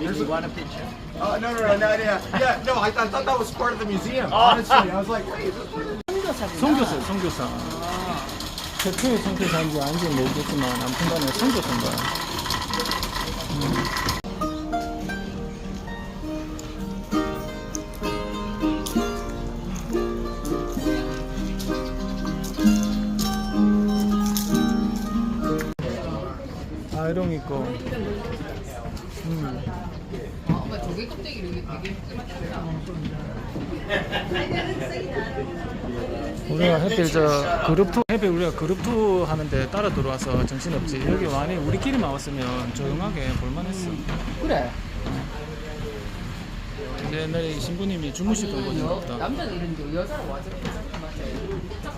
Did you want a picture? Oh no no no no yeah yeah no I, I thought that was part of the museum. Honestly, I was like, wait, is this part of the 선교사, 선교사. 최초의 선교사인지 아닌지 모르겠지만 아무튼 간에 선교사인 거야. 아이롱 있고 음. 엄마 조개 껍데기를 이게 되게 우리가 해필 저 그룹 투 해필 우리가 그룹 투 하는데 따라 들어와서 정신 없지 여기 많이 우리끼리만 왔으면 조용하게 볼만했어 그래 근데 옛날에 이 신부님이 주무시던 보다 남자는 이런데 여자는 와서 봤어.